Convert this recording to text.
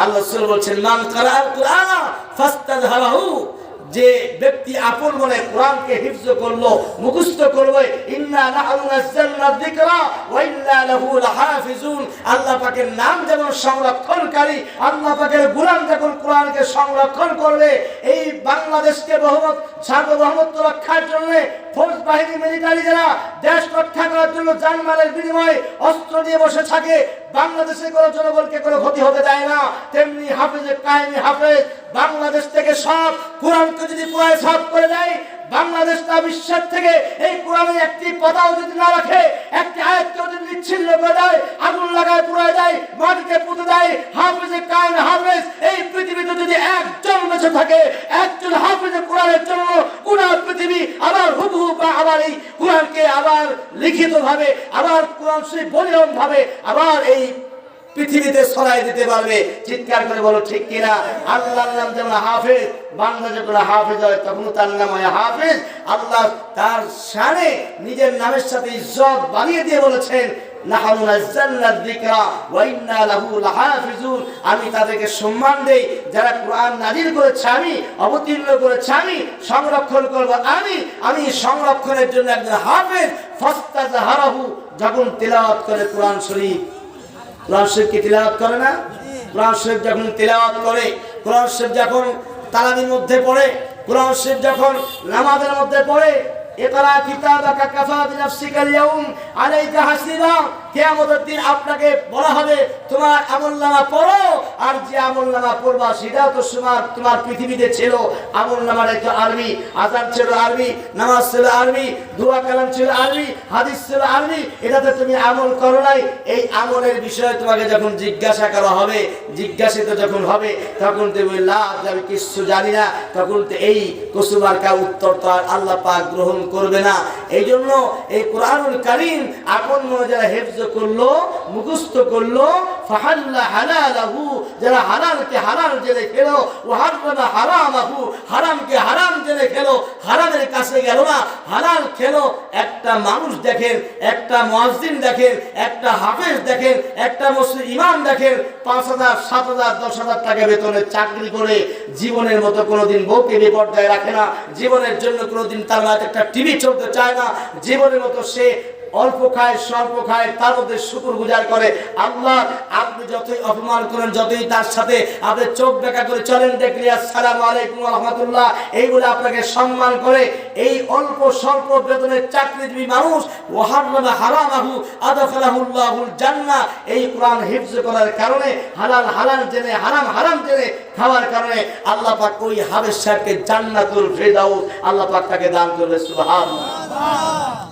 আল্লাহ রাসূল বলছেন, মান কারাআল কুরআনা ফাস্তাযহারাহু যে ব্যক্তি আপন মনে কোরআনকে হিফজ করল, মুখস্থ করবে ইন্না নাহনু নাযালনা যিকরা ওয়া ইন্না লাহু লাহাফিজুন। আল্লাহ পাকের নাম যেমন সংরক্ষণকারী, আল্লাহ পাকের গোলাম যখন কোরআনকে সংরক্ষণ করবে, এই বাংলাদেশকে বহুমত, সার্বভৌমত্ব রক্ষার জন্য ফৌজ বাহিনী মিলিটারি দেশ রক্ষা করার জন্য জানমালের বিনিময়ে অস্ত্র নিয়ে বসে থাকে, বাংলাদেশে কোনো জনগণকে কোনো ক্ষতি হতে দেয় না। তেমনি হাফেজে কায়েমি হাফেজ বাংলাদেশ থেকে সব কোরআনকে যদি পুরায় সব করে দেয় বাংলাদেশটা বিশ্বের থেকে এই কোরআনের একটি পদাও যদি না রাখে, একটি আয়াতকেও যদি নিচ্ছিন্ন করে দেয়, আগুন লাগায় পুরায় দেয়, মাটিতে পুঁতে দেয়, হাফেজে কায়েম হাফেজ এই পৃথিবীতে যদি একজন বেঁচে থাকে, একজন হাফেজে কোরআনের জন্য কোরআন পৃথিবী আবার আবার এই কোরআনকে আবার লিখিত ভাবে আবার কোরআন সেই বলিয়ন ভাবে আবার এই পৃথিবীতে ছড়াই দিতে পারবে। চিৎকার করে বলো, ঠিক কিনা আল্লাহর নাম যেমন হাফেজ বাংলা যখন হাফেজ হয়, তখন তার নাম হয় হাফেজ। আল্লাহ তার সারে নিজের নামের সাথে ইজ্জত বানিয়ে দিয়ে বলেছেন আমি তাদেরকে সম্মান দেই, যারা কোরআন নাজিল করেছে আমি, অবতীর্ণ করেছে আমি, সংরক্ষণ করব আমি আমি সংরক্ষণের জন্য একজন হাফেজ, ফাস্তাজহারাহু, যখন তেলাওয়াত করে কোরআন শরীফ। কোরআন শরীফকে তিলাওয়াত করে না? কোরআন শরীফ যখন তেলাওয়াত করে, কোরআন শরীফ যখন তালামির মধ্যে পড়ে, কোরআন শরীফ যখন নামাজের মধ্যে পড়ে ইকরা কিতাবাকা কাফা বিনাফসিকা আল-ইয়াউম আলাইকা হাসিবা কিয়ামতের দিন আপনাকে বলা হবে, তোমার আমলনামা পড়ো, আর যে আমলনামা পড়বা সেটাও তো তোমার তোমার পৃথিবীতে ছিল। আমলনামার একটা আরবি আজান ছিল আরবি, নামাজ ছিল আরবি, দোয়া কালাম ছিল আরবি, হাদিস ছিল আরবি, এটাতে তুমি আমল করো নাই। এই আমলের বিষয়ে তোমাকে যখন জিজ্ঞাসা করা হবে, জিজ্ঞাসিত যখন হবে, তখন তুমি লাভ আমি কিছু জানি না। তখন তো এই কসুমার্কা উত্তর তো আল্লাহ পাক গ্রহণ করবে না। এই জন্য এই কোরআনুল কারিম আপন যারা হেফজ করল, মুখস্থ করল, ফাহাল্লা যারা হারালকে হারাল জেনে খেলো ও হারামা হারামাহু, হারামকে হারাম কাছে গেল না। হালাল খেলো, একটা মানুষ দেখেন, একটা মহাজিন দেখেন, একটা হাফেজ দেখেন, একটা মসজিদ ইমাম দেখেন, পাঁচ হাজার, সাত হাজার, দশ হাজার টাকা বেতনে চাকরি করে জীবনের মতো কোনোদিন বউকে বিপর্যায় রাখে না, জীবনের জন্য কোনোদিন তার একটা টিভি চলতে চায় না, জীবনের মতো সে অল্প খায়, স্বল্প খায়, তার মধ্যে শুকুর গুজার করে। আল্লাহ, আপনি যতই অপমান করেন, যতই তার সাথে আপনি চোখ দেখা করে চলেন, দেখলে আসসালাম আলাইকুম রহমতুল্লাহ। এইগুলো আপনাকে সম্মান করে। এই অল্প, স্বল্প বেতনের চাকরিজীবী মানুষ ওহারনা হারামাহু, আদখালাহুল্লাহুল জান্নাহ। এই কোরআন হিফজ করার কারণে, হালাল হালাল জেনে, হারাম হারাম জেনে খাওয়ার কারণে আল্লাহ পাক ওই হাবেশ সাহেবকে জান্নাতুল ফেরদাউস, আল্লাহ পাক তাকে দান করবে সুবহানাল্লাহ।